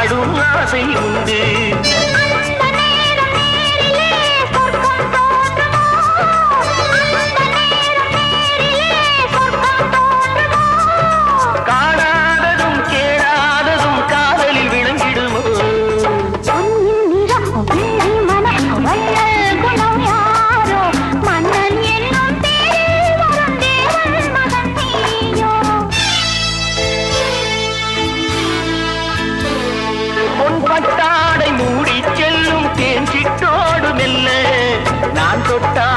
ஆடும் ஆசை உண்டு. தொட்டா